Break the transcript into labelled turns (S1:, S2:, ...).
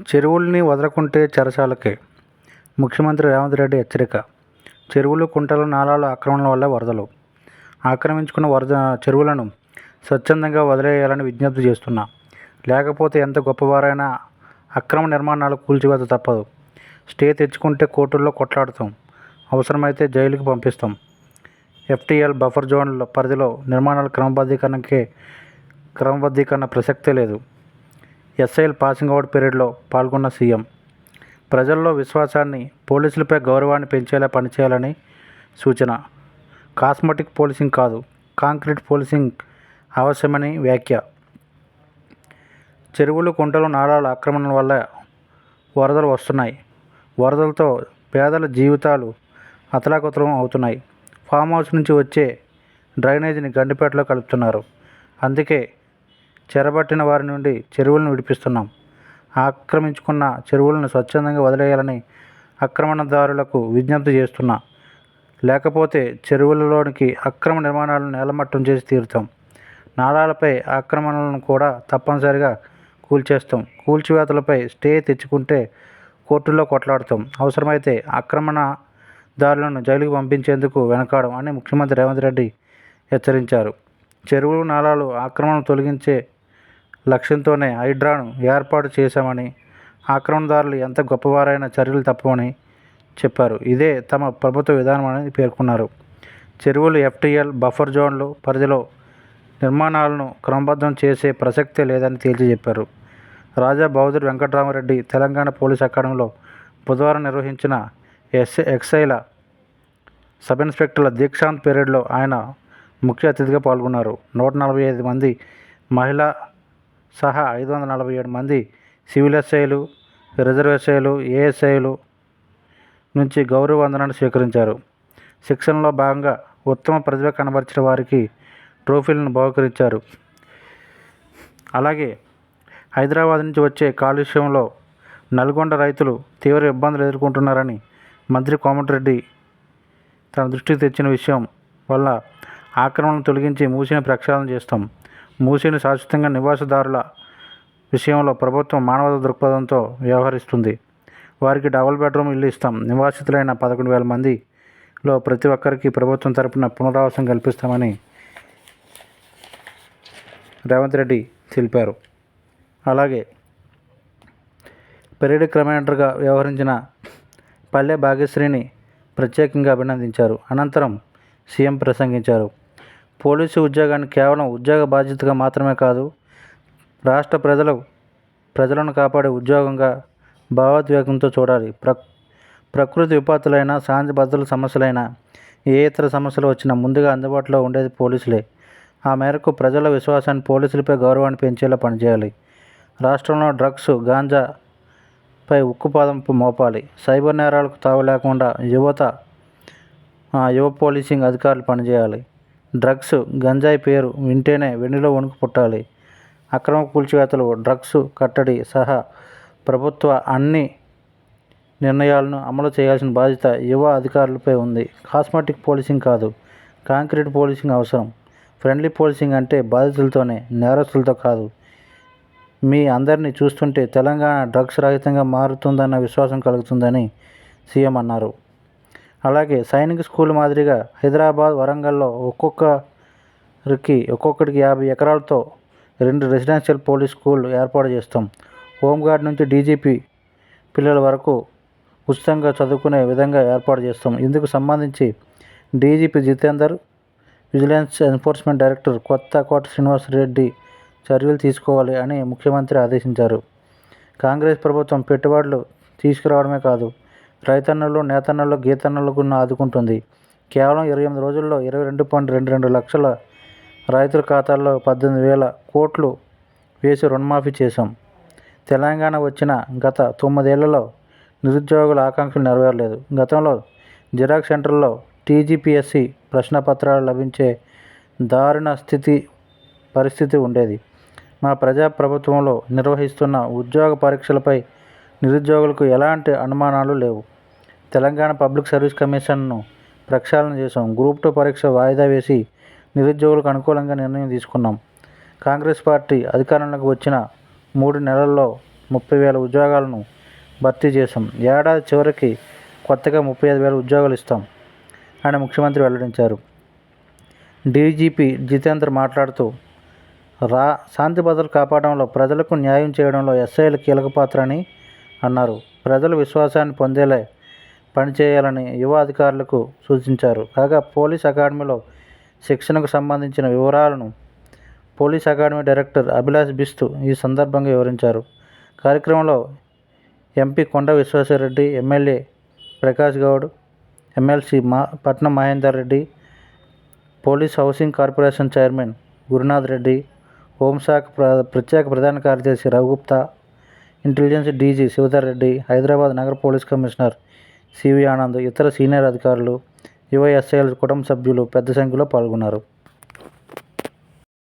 S1: చెరువుల్ని వదలకుంటే చెరసాలకే. ముఖ్యమంత్రి రేవంత్ రెడ్డి హెచ్చరిక. చెరువులు కుంటలు నాలాలు ఆక్రమణల వల్ల వరదలు. ఆక్రమించుకున్న వరద చెరువులను స్వచ్ఛందంగా వదిలేయాలని విజ్ఞప్తి చేస్తున్నా. లేకపోతే ఎంత గొప్పవారైనా అక్రమ నిర్మాణాలు కూల్చివేత తప్పదు. స్టే తెచ్చుకుంటే కోర్టుల్లో కొట్లాడుతాం. అవసరమైతే జైలుకి పంపిస్తాం. ఎఫ్టీఎల్ బఫర్ జోన్ల పరిధిలో నిర్మాణాల క్రమబద్ధీకరణకే క్రమబద్ధీకరణ ప్రసక్తే లేదు. ఎస్ఐఎల్ పాసింగ్ అవుట్ పీరియడ్లో పాల్గొన్న సీఎం. ప్రజల్లో విశ్వాసాన్ని పోలీసులపై గౌరవాన్ని పెంచేలా పనిచేయాలని సూచన. కాస్మెటిక్ పోలీసింగ్ కాదు కాంక్రీట్ పోలీసింగ్ అవసరమని వ్యాఖ్య. చెరువులు కుంటలు నాళాల ఆక్రమణ వల్ల వరదలు వస్తున్నాయి. వరదలతో పేదల జీవితాలు అతలాకుతలం అవుతున్నాయి. ఫామ్ హౌస్ నుంచి వచ్చే డ్రైనేజీని గండిపేటలో కలుపుతున్నారు. అందుకే చెరబట్టిన వారి నుండి చెరువులను విడిపిస్తున్నాం. ఆక్రమించుకున్న చెరువులను స్వచ్ఛందంగా వదిలేయాలని ఆక్రమణదారులకు విజ్ఞప్తి చేస్తున్నా. లేకపోతే చెరువులలోనికి అక్రమ నిర్మాణాలను నేలమట్టం చేసి తీరుతాం. నాళాలపై ఆక్రమణలను కూడా తప్పనిసరిగా కూల్చేస్తాం. కూల్చివేతలపై స్టే తెచ్చుకుంటే కోర్టుల్లో కొట్లాడతాం. అవసరమైతే ఆక్రమణదారులను జైలుకు పంపించేందుకు వెనకాడం అని ముఖ్యమంత్రి రేవంత్ రెడ్డి హెచ్చరించారు. చెరువులు నాలాలు ఆక్రమణ తొలగించే లక్ష్యంతోనే హైడ్రాను ఏర్పాటు చేశామని ఆక్రమణదారులు ఎంత గొప్పవారైనా చర్యలు తప్పవని చెప్పారు. ఇదే తమ ప్రభుత్వ విధానం అని పేర్కొన్నారు. చెరువులు ఎఫ్టీఎల్ బఫర్ జోన్లు పరిధిలో నిర్మాణాలను క్రమబద్ధం చేసే ప్రసక్తే లేదని తేల్చి చెప్పారు. రాజా బహదూర్ వెంకటరామరెడ్డి తెలంగాణ పోలీస్ అకాడమీలో బుధవారం నిర్వహించిన ఎస్ ఎక్సైల సబ్ ఇన్స్పెక్టర్ల దీక్షాంత్ పీరియడ్లో ఆయన ముఖ్య అతిథిగా పాల్గొన్నారు. నూట నలభై ఐదు మంది మహిళా సహా ఐదు వందల నలభై ఏడు మంది సివిల్ ఎస్ఐలు రిజర్వ్ ఎస్ఐలు ఏఎస్ఐలు నుంచి గౌరవ వందనాన్ని స్వీకరించారు. శిక్షణలో భాగంగా ఉత్తమ ప్రతిభ కనబరిచిన వారికి ట్రోఫీలను బహుకరించారు. అలాగే హైదరాబాద్ నుంచి వచ్చే కాలుష్యంలో నల్గొండ రైతులు తీవ్ర ఇబ్బందులు ఎదుర్కొంటున్నారని మంత్రి కోమటిరెడ్డి తన దృష్టికి తెచ్చిన విషయం వల్ల ఆక్రమణను తొలగించి మూసిన ప్రక్షాళన చేస్తాం. మూసీని శాశ్వతంగా నివాసదారుల విషయంలో ప్రభుత్వం మానవత దృక్పథంతో వ్యవహరిస్తుంది. వారికి డబుల్ బెడ్రూమ్ ఇల్లు ఇస్తాం. నివాసితులైన పదకొండు వేల మందిలో ప్రతి ఒక్కరికి ప్రభుత్వం తరపున పునరావాసం కల్పిస్తామని రేవంత్ రెడ్డి తెలిపారు. అలాగే పెరేడ్ కమాండర్గా వ్యవహరించిన పల్లె భాగ్యశ్రీని ప్రత్యేకంగా అభినందించారు. అనంతరం సీఎం ప్రసంగించారు. పోలీసు ఉద్యోగాన్ని కేవలం ఉద్యోగ బాధ్యతగా మాత్రమే కాదు రాష్ట్ర ప్రజలు ప్రజలను కాపాడే ఉద్యోగంగా భావోద్వేగంతో చూడాలి. ప్ర ప్రకృతి విపత్తులైన శాంతి భద్రతల సమస్యలైన ఏ ఇతర సమస్యలు వచ్చినా ముందుగా అందుబాటులో ఉండేది పోలీసులే. ఆ మేరకు ప్రజల విశ్వాసాన్ని పోలీసులపై గౌరవాన్ని పెంచేలా పనిచేయాలి. రాష్ట్రంలో డ్రగ్స్ గాంజా పై ఉక్కుపాదం మోపాలి. సైబర్ నేరాలకు తావు లేకుండా యువత యువ పోలీసింగ్ అధికారులు పనిచేయాలి. డ్రగ్స్ గంజాయి పేరు వింటేనే వెన్నులో వణుకు పుట్టాలి. అక్రమ కూల్చివేతలు డ్రగ్స్ కట్టడి సహా ప్రభుత్వ అన్ని నిర్ణయాలను అమలు చేయాల్సిన బాధ్యత యువ అధికారులపై ఉంది. కాస్మెటిక్ పోలీసింగ్ కాదు కాంక్రీట్ పోలీసింగ్ అవసరం. ఫ్రెండ్లీ పోలీసింగ్ అంటే బాధితులతోనే నేరస్తులతో కాదు. మీ అందరినీ చూస్తుంటే తెలంగాణ డ్రగ్స్ రహితంగా మారుతుందన్న విశ్వాసం కలుగుతుందని సీఎం అన్నారు. అలాగే సైనిక స్కూల్ మాదిరిగా హైదరాబాద్ వరంగల్లో ఒక్కొక్కరికి ఒక్కొక్కడికి యాభై ఎకరాలతో రెండు రెసిడెన్షియల్ పోలీస్ స్కూల్ ఏర్పాటు చేస్తాం. హోంగార్డ్ నుంచి డీజీపీ పిల్లల వరకు ఉచితంగా చదువుకునే విధంగా ఏర్పాటు చేస్తాం. ఇందుకు సంబంధించి DGP Jitender vigilance enforcement director Kothakota Srinivas Reddy చర్యలు తీసుకోవాలి అని ముఖ్యమంత్రి ఆదేశించారు. కాంగ్రెస్ ప్రభుత్వం పెట్టుబడులు తీసుకురావడమే కాదు రైతన్నలు నేతన్నలు గీతన్నలకు ఆదుకుంటుంది. కేవలం ఇరవై ఎనిమిది రోజుల్లో ఇరవై రెండు పాయింట్ రెండు రెండు లక్షల రైతుల ఖాతాల్లో పద్దెనిమిది వేల కోట్లు వేసి రుణమాఫీ చేశాం. తెలంగాణ వచ్చిన గత తొమ్మిదేళ్ళలో నిరుద్యోగుల ఆకాంక్షలు నెరవేరలేదు. గతంలో జిరాక్స్ సెంటర్లో టీజీపీఎస్సి ప్రశ్నపత్రాలు లభించే దారుణ స్థితి పరిస్థితి ఉండేది. మా ప్రజా ప్రభుత్వంలో నిర్వహిస్తున్న ఉద్యోగ పరీక్షలపై నిరుద్యోగులకు ఎలాంటి అనుమానాలు లేవు. తెలంగాణ పబ్లిక్ సర్వీస్ కమిషన్ను ప్రక్షాళన చేశాం. గ్రూప్ టూ పరీక్ష వాయిదా వేసి నిరుద్యోగులకు అనుకూలంగా నిర్ణయం తీసుకున్నాం. కాంగ్రెస్ పార్టీ అధికారంలోకి వచ్చిన మూడు నెలల్లో ముప్పై వేల ఉద్యోగాలను భర్తీ చేశాం. ఏడాది చివరికి కొత్తగా ముప్పై ఐదు వేల ఉద్యోగాలు ఇస్తాం అని ముఖ్యమంత్రి వెల్లడించారు. డీజీపీ జితేంద్ర మాట్లాడుతూ రా శాంతి భద్రతలు కాపాడంలో ప్రజలకు న్యాయం చేయడంలో ఎస్ఐలు కీలక పాత్ర అని అన్నారు. ప్రజల విశ్వాసాన్ని పొందేలా పనిచేయాలని యువ అధికారులకు సూచించారు. కాగా పోలీస్ అకాడమీలో శిక్షణకు సంబంధించిన వివరాలను police academy director Abhilash Bisht ఈ సందర్భంగా వివరించారు. కార్యక్రమంలో MP Konda Vishweshwarreddy MLA Prakash Goud MLC మా Patnam Mahender Reddy police housing corporation chairman Gurunath Reddy హోంశాఖ ప్ర ప్రత్యేక ప్రధాన కార్యదర్శి రఘుగుప్తా ఇంటెలిజెన్స్ డీజీ శివధర్ రెడ్డి హైదరాబాద్ నగర పోలీస్ కమిషనర్ సివి ఆనంద్ ఇతర సీనియర్ అధికారులు యువ కుటుంబ సభ్యులు పెద్ద సంఖ్యలో పాల్గొన్నారు.